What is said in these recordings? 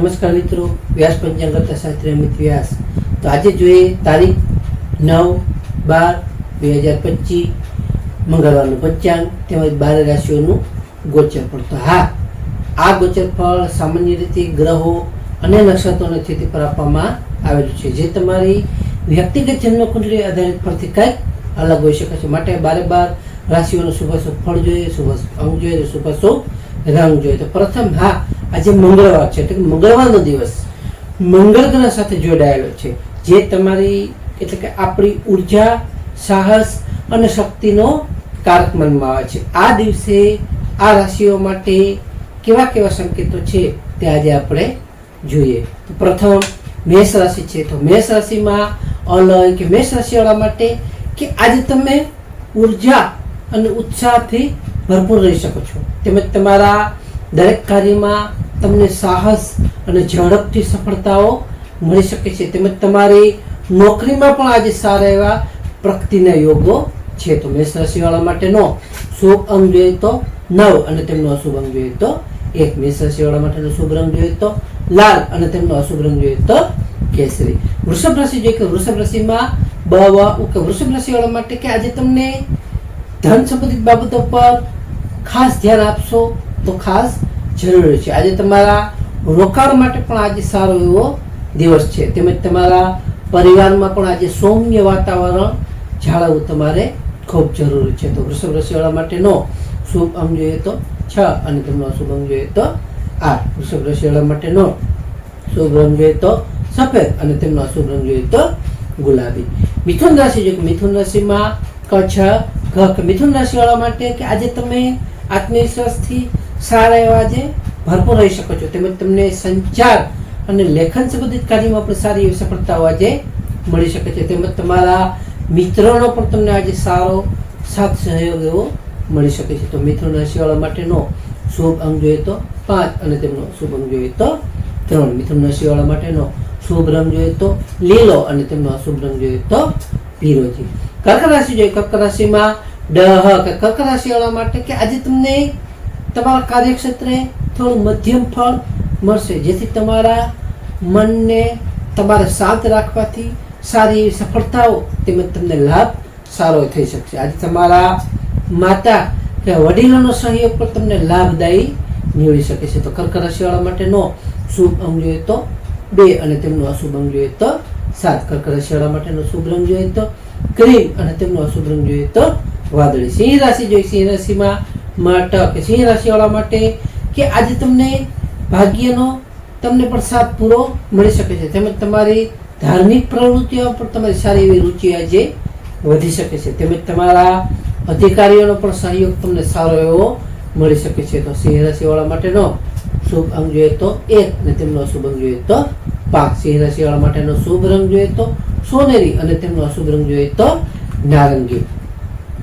નમસ્કાર મિત્રો, વ્યાસ પંચાંગ શાસ્ત્રી અમિત વ્યાસ. તો આજે જોઈએ તારીખ નવ બાર બે હજાર પચીસ, મંગળવારનું પંચાંગ, તેમજ બાર રાશિઓનું ગોચર ફળ તો હા, આ ગોચર ફળ સામાન્ય રીતે ગ્રહો અને નક્ષત્રોની સ્થિતિ પર આપવામાં આવેલું છે. જે તમારી વ્યક્તિગત જન્મકુંડળી આધારિત પરથી કંઈક અલગ હોઈ શકે છે. માટે બારે બાર રાશિઓનું શુભ શુભ ફળ જોઈએ, શુભ અંગ જોઈએ, શુભ શુભ રંગ જોઈએ તો પ્રથમ હા, આજે મંગળવાર છે. એટલે કે મંગળવારનો દિવસ. મંગળ ગ્રહ સાથે જોડાયેલો છે. જે તમારી, એટલે કે આપણી ઊર્જા, સાહસ અને શક્તિનો કારક માનવામાં આવે છે. આ દિવસે આ રાશિઓ માટે કેવા કેવા સંકેતો છે તે આજે આપણે જોઈએ. પ્રથમ, મેષ રાશિ છે. તો મેષ રાશિમાં અલય કે મેષ રાશિવાળા માટે કે આજે તમે ઊર્જા અને ઉત્સાહથી ભરપૂર રહી શકો છો. તેમજ તમારા દરેક કાર્યમાં તમને સાહસ અને ઝડપથી સફળતાઓ મળી શકે છે. તેમજ તમારી નોકરીમાં પણ આજે સારા એવા પ્રગતિના યોગો છે. તો મેષ રાશિવાળા માટેનો શુભ અંગ જોઈએ તો નવ અને તેમનો અશુભ અંગ જોઈએ તો એક. મેષ રાશિવાળા માટેનો શુભ રંગ જોઈએ તો લાલ અને તેમનો અશુભ રંગ જોઈએ તો કેસરી. વૃષભ રાશિ જોઈએ કે વૃષભ રાશિમાં બ કે વૃષભ રાશિવાળા માટે કે આજે તમને ધન સંબંધિત બાબતો પર ખાસ ધ્યાન આપશો તો ખાસ જરૂરી છે. આજે તમારા રોકાણ માટે પણ આજે સારો એવો દિવસ છે. તેમજ તમારા પરિવારમાં પણ આજે સૌમ્ય વાતાવરણ જાળવવું તમારે ખૂબ જરૂરી છે. તો વૃષભ રાશિવાળા માટેનો શુભ અંગ જોઈએ તો છ અને તેમનો અશુભ અંગ જોઈએ તો આઠ. વૃષભ રાશિવાળા માટેનો શુભ રંગ જોઈએ તો સફેદ અને તેમનો અશુભ રંગ જોઈએ તો ગુલાબી. મિથુન રાશિ જો મિથુન રાશિમાં કચ્છ મિથુન રાશિવાળા માટે કે આજે તમે આત્મવિશ્વાસથી સારા એવા આજે ભરપૂર રહી શકો છો. તેમજ તમને સંચાર અને લેખન સંબંધિત કાર્યમાં પણ સારી એવી સફળતાઓ આજે મળી શકે છે. તેમજ તમારા મિત્રોનો પણ તમને આજે સારો સાથ સહયોગ એવો મળી શકે છે. તો મિથુન રાશિવાળા માટેનો શુભ અંગ જોઈએ તો પાંચ અને તેમનો શુભ અંગ જોઈએ તો ત્રણ. મિથુન રાશિવાળા માટેનો શુભ રંગ જોઈએ તો લીલો અને તેમનો અશુભ રંગ જોઈએ તો પીરોજી. કર્ક રાશિ જોઈએ. કર્ક રાશિમાં ડહ, કે કર્ક રાશિવાળા માટે કે આજે તમને તમારા કાર્યક્ષેત્રે થોડું મધ્યમ ફળ મળશે. જેથી તમારા મનને તમારે શાંત રાખવાથી સારી એવી સફળતાઓ તેમજ તમને લાભ સારો થઈ શકશે. આજે તમારા માતા કે વડીલોનો સહયોગ પણ તમને લાભદાયી નીવડી શકે છે. તો કર્ક રાશિવાળા માટેનો શુભ અંગ જોઈએ તો બે અને તેમનો અશુભ અંગ જોઈએ તો સાત. કર્ક રાશિવાળા માટેનો શુભ રંગ જોઈએ તો ક્રીમ અને તેમનો અશુભ રંગ જોઈએ તો વાદળી. સિંહ રાશિ જોઈ, સિંહ રાશિમાં માટે કે સિંહ રાશિવાળા માટે કે આજે તમને ભાગ્યનો તમને પણ પૂરો મળી શકે છે. તેમજ તમારી ધાર્મિક પ્રવૃત્તિઓ પર તમારી સારી એવી રુચિ આજે વધી શકે છે. તેમજ તમારા અધિકારીઓનો પણ સહયોગ તમને સારો એવો મળી શકે છે. તો સિંહ રાશિવાળા માટેનો શુભ અંગ જોઈએ તો એક અને તેમનો અશુભ અંગ જોઈએ તો પાંચ સિંહ રસીવાળા માટેનો શુભ રંગ જોઈએ તો સોનેરી અને તેમનો અશુભ રંગ જોઈએ તો નારંગી.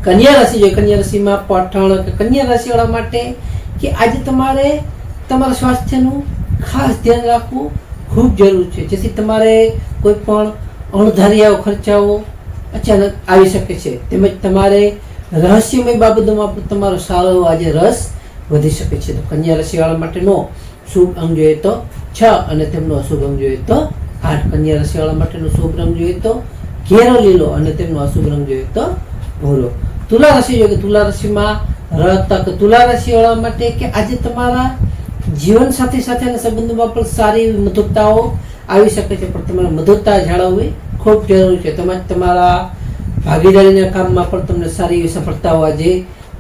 કન્યા રાશિ જોઈએ. કન્યા રાશિમાં પઠણ કે કન્યા રાશિવાળા માટે કે આજે તમારે તમારા સ્વાસ્થ્યનું ખાસ ધ્યાન રાખવું ખૂબ જરૂરી છે. જેથી તમારે કોઈ પણ અણધાર્યા ખર્ચાઓ અચાનક આવી શકે છે. તેમજ તમારે રહસ્યમય બાબતોમાં પણ તમારો સારો આજે રસ વધી શકે છે. તો કન્યા રાશિવાળા માટેનો શુભ અંગ જોઈએ તો છ અને તેમનો અશુભ રંગ જોઈએ તો આઠ. કન્યા રસીવાળા માટેનો શુભ રંગ જોઈએ તો ઘેરો લીલો અને તેમનો અશુભ રંગ જોઈએ તો ભૂરો તુલા રાશિ જોઈએ તુલા રાશિમાં રતક. તુલા રસીવાળા માટે કે આજે તમારા જીવન સાથી સાથેના સંબંધોમાં પણ સારી મધુરતાઓ આવી શકે છે, પણ તમારે મધુરતા જાળવવી ખૂબ જરૂરી છે. તેમજ તમારા ભાગીદારીના કામમાં પણ તમને સારી એવી સફળતાઓ આજે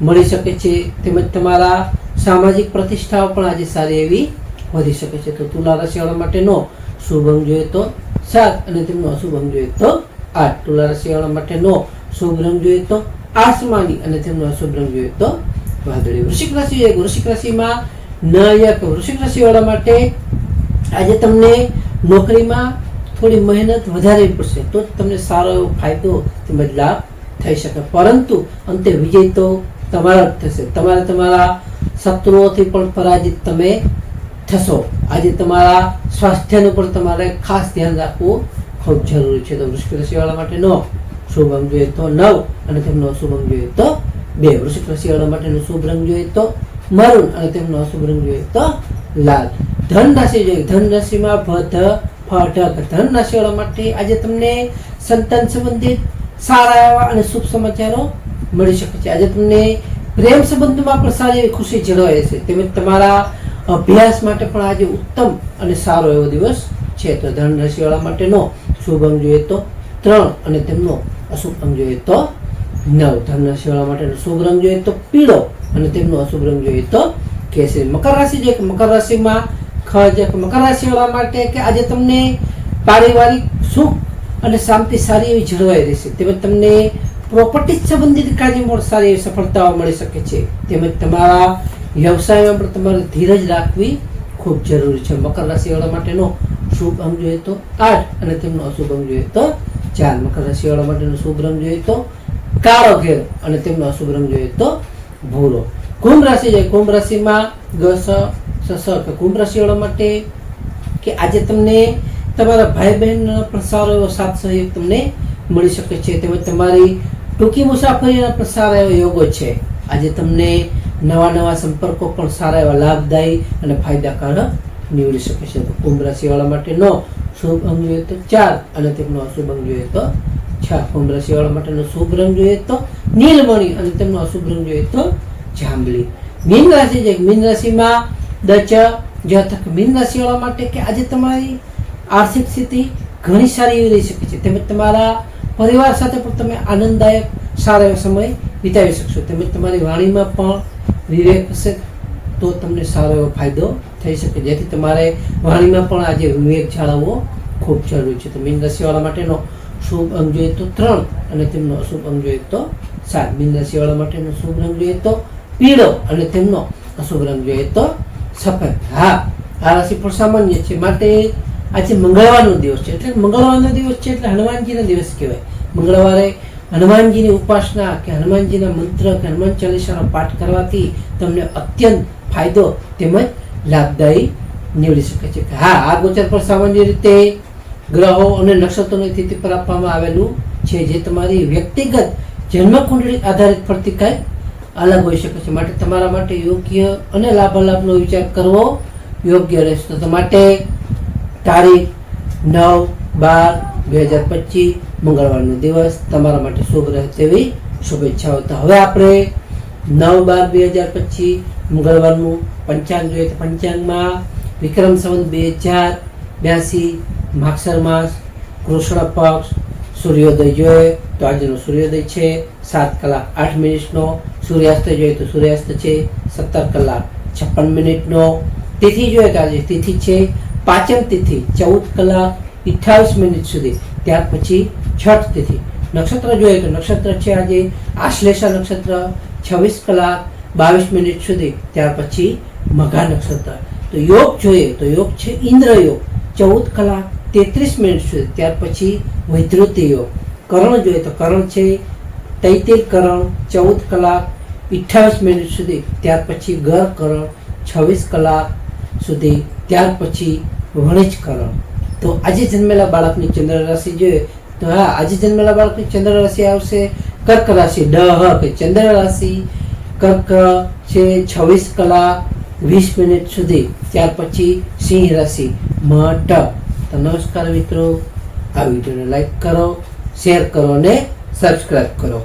મળી શકે છે. તેમજ તમારા સામાજિક પ્રતિષ્ઠાઓ પણ આજે સારી એવી વધી શકે છે. તો તુલા રાશિવાળા માટેનો શુભ અંગ જોઈએ તો સાત અને તેમનો અશુભ અંગ જોઈએ તો આઠ. તુલા રાશિવાળા માટેનો શુભ રંગ જોઈએ તો આસમાની અને તેમનો અશુભ રંગ જોઈએ તો વાદળી. વૃશ્ચિક રાશિ જોઈએ વૃશ્ચિક રાશિમાં નાયક. વૃશ્ચિક રાશિવાળા માટે આજે તમને નોકરીમાં થોડી મહેનત વધારે પડશે. તો તમને સારો એવો ફાયદો તેમજ લાભ થઈ શકે. પરંતુ અંતે વિજય તો તમારા જ થશે. તમારે તમારા શત્રુઓથી પણ પરાજિત તમે થશો. આજે તમારા સ્વાસ્થ્યનું પણ તમારે ખાસ ધ્યાન રાખવું ખૂબ જરૂરી છે. તો વૃશ્ચિક રાશિવાળા માટેનો શુભ અંગ જોઈએ તો નવ અને તેમનો અશુભ અંગ જોઈએ તો બે. વૃશ્ચિક રાશિવાળા માટેનો શુભ રંગ જોઈએ તો મરૂન અને તેમનો અશુભ રંગ જોઈએ તો લાલ. ધન રાશિ જોઈએ. ધન રાશિમાં ભધ ફટક ધન રાશિવાળા માટે આજે તમને સંતાન સંબંધિત સારા એવા અને શુભ સમાચારો મળી શકે છે. આજે તમને પ્રેમ સંબંધમાં પણ સારી એવી ખુશી જળવાય છે તેમજ તમારા અભ્યાસ માટે પણ આજે ઉત્તમ અને સારો એવો દિવસ છે. તો ધન રાશિવાળા માટેનો શુભ અંગ જોઈએ તો ત્રણ અને તેમનો અશુભ અંગ જોઈએ તો નવ. ધન રાશિવાળા માટેનો શુભ રંગ જોઈએ તો પીળો અને તેમનો અશુભ રંગ જોઈએ તો કેસરી. મકર રાશિ જોઈએ મકર રાશિમાં ખજ જે કે મકર રાશિવાળા માટે કે આજે તમને પારિવારિક સુખ અને શાંતિ સારી એવી જળવાઈ રહેશે. તેમજ તમને પ્રોપર્ટી સંબંધિત કાર્યમાં સારી એવી સફળતાઓ મળી શકે છે. તેમજ તમારા વ્યવસાયમાં પણ તમારે ધીરજ રાખવી ખૂબ જરૂરી છે. મકર રાશિવાળા માટેનો શુભ અંગ જોઈએ તો આઠ અને તેમનો અશુભ અંગ જોઈએ તો ચાર મકર રાશિવાળા માટેનો શુભ રંગ જોઈએ તો કાળો ઘેર અને તેમનો અશુભ રંગ જોઈએ તો ભૂરો. કુંભ રાશિ છે. કુંભ રાશિમાં ગ, સ સ સ કે કુંભ રાશિવાળા માટે કે આજે તમને તમારા ભાઈ બહેનનો પણ સારો એવો સાથ સહયોગ તમને મળી શકે છે. તેમજ તમારી ટૂંકી મુસાફરીના પણ સારા એવા યોગો છે. આજે તમને નવા નવા સંપર્કો પણ સારા એવા લાભદાયી અને ફાયદાકારક નીવડી શકે છે. તો કુંભ રાશિવાળા માટેનો શુભ અંગ જોઈએ તો ચાર અને તેમનો અશુભ અંગ જોઈએ તો છ. કુંભ રાશિવાળા માટેનો શુભ રંગ જોઈએ તો નીલમણી અને તેમનો અશુભ રંગ જોઈએ તો જાંબલી. મીન રાશિ છે. મીન રાશિમાં દચ જથક મીન રાશિવાળા માટે કે આજે તમારી આર્થિક સ્થિતિ ઘણી સારી એવી રહી શકે છે. તેમજ તમારા પરિવાર સાથે પણ તમે આનંદદાયક, સારો એવો સમય વિતાવી શકશો. તેમજ તમારી વાણીમાં પણ વિવેક હશે તો તમને સારો એવો ફાયદો થઈ શકે. જેથી તમારે વાણીમાં પણ આજે વિવેક જાળવવો ખૂબ જરૂરી છે. તો મીન રાશિવાળા માટેનો શુભ અંગ જોઈએ તો ત્રણ અને તેમનો અશુભ અંગ જોઈએ તો સાત. મીન રાશિવાળા માટેનો શુભ રંગ જોઈએ તો પીળો અને તેમનો અશુભ રંગ જોઈએ તો સફેદ. હા, આ રાશિ પણ સામાન્ય છે. માટે આજે મંગળવારનો દિવસ છે. એટલે મંગળવારનો દિવસ છે એટલે હનુમાનજીનો દિવસ કહેવાય. મંગળવારે હનુમાનજીની ઉપાસના કે હનુમાનજીના મંત્ર કે હનુમાન ચાલીસાનો પાઠ કરવાથી તમને અત્યંત ફાયદો તેમજ લાભદાયી નીવડી શકે છે. હા, આ ગોચર પર સામાન્ય રીતે ગ્રહો અને નક્ષત્રોની સ્થિતિ પર આપવામાં આવેલું છે જે તમારી વ્યક્તિગત જન્મકુંડળી આધારિત ફરતી કાંઈ અલગ હોઈ શકે છે. માટે તમારા માટે યોગ્ય અને લાભાલાભનો વિચાર કરવો યોગ્ય રહેશે. તો માટે તારીખ નવ બાર બે હજાર પચીસ મંગળવારનો દિવસ. તમારા માટે શુભ રહે તેવી શુભેચ્છાઓ. તો હવે આપણે નવ બાર બે હજાર પચીસ મંગળવારનું પંચાંગ જોઈએ તો પંચાંગમાં વિક્રમ સંવત બે હજાર બ્યાસી માક્ષર માસ કૃષ્ણ પક્ષ સૂર્યોદય જોઈએ તો આજનો સૂર્યોદય છે. સાત કલાક આઠ મિનિટનો સૂર્યાસ્ત જોઈએ તો સૂર્યાસ્ત છે. સત્તર કલાક છપ્પન મિનિટનો તિથિ જોઈએ તો આજે તિથિ છે. પાંચમ તિથિ ચૌદ કલાક અઠ્ઠાવીસ મિનિટ સુધી. ત્યાર પછી છઠ તિથિ. નક્ષત્ર જોઈએ તો નક્ષત્ર છે આજે આશ્લેષા નક્ષત્ર, છવ્વીસ કલાક, બાવીસ મિનિટ સુધી. ત્યાર પછી મઘા નક્ષત્ર. તો યોગ જોઈએ તો યોગ છે ઇન્દ્ર યોગ. ચૌદ કલાક, તેત્રીસ મિનિટ સુધી. ત્યાર પછી વૈધૃતિ યોગ. કરણ જોઈએ તો કરણ છે તૈતિર કરણ, ચૌદ કલાક અઠ્ઠાવીસ મિનિટ સુધી. ત્યાર પછી ગર કરણ, છવ્વીસ કલાક સુધી. ત્યાર પછી વણિજ કરણ. તો આજે જન્મેલા બાળકની ચંદ્ર રાશિ જોઈએ. તો હા, આજે જન્મેલા બાળકની ચંદ્ર રાશિ આવશે. કર્ક રાશિ ડ કે ચંદ્ર રાશિ કર્ક છે છવ્વીસ કલાક વીસ મિનિટ સુધી. ત્યાર પછી સિંહ રાશિ મ ટ તો નમસ્કાર મિત્રો. આ વિડીયોને લાઈક કરો, શેર કરો અને સબસ્ક્રાઈબ કરો.